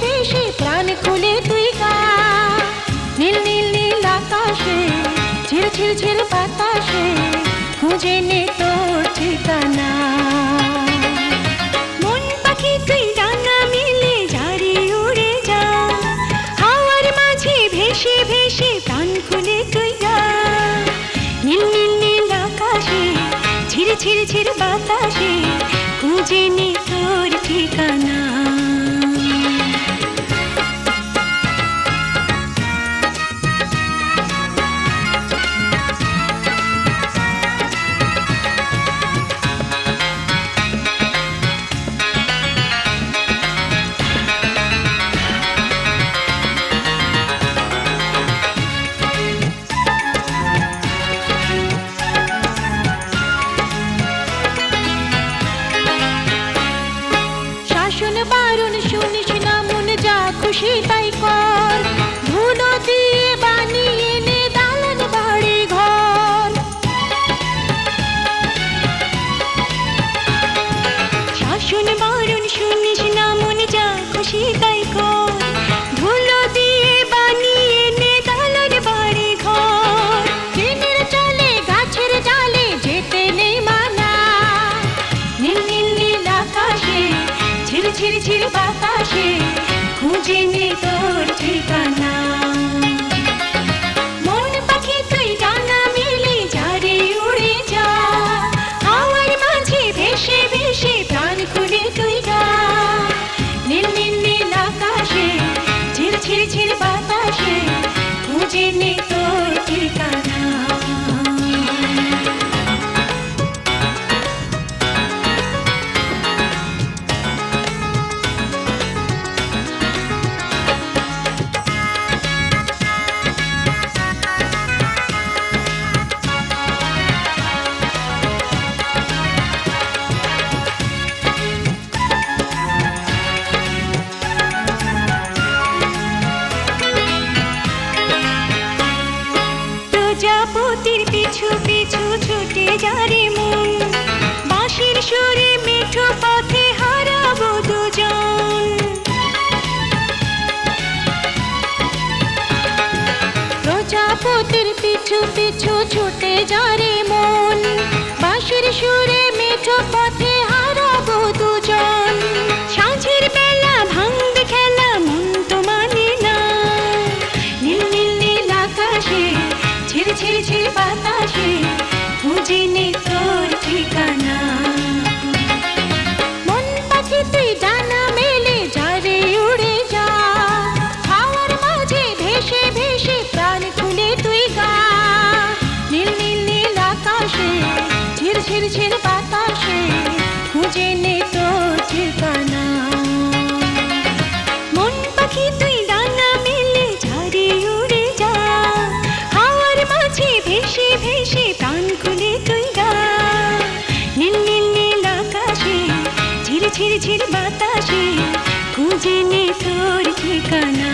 ভেসে প্রাণ খুলে তুই গা। নীল নীল নীল আকাশে, ঝির ঝির ঝির বাতাসে খুঁজে নে তোর ঠিকানা। মন পাখি মিলে উড়ে যা। মাঝে ভেসে ভেসে প্রাণ বাতাসে খুঁজে নি তোর ঠিকানা। শাসন বারণ শুনিস না মন যা খুশি তাই কর। খুঁজে যারে মন। বাঁশির সুরে মেঠো পথে প্রজাপতির পিছু পিছু ছুটে যারে মন। বাতাসে খুঁজে নে তোর ঠিকানা।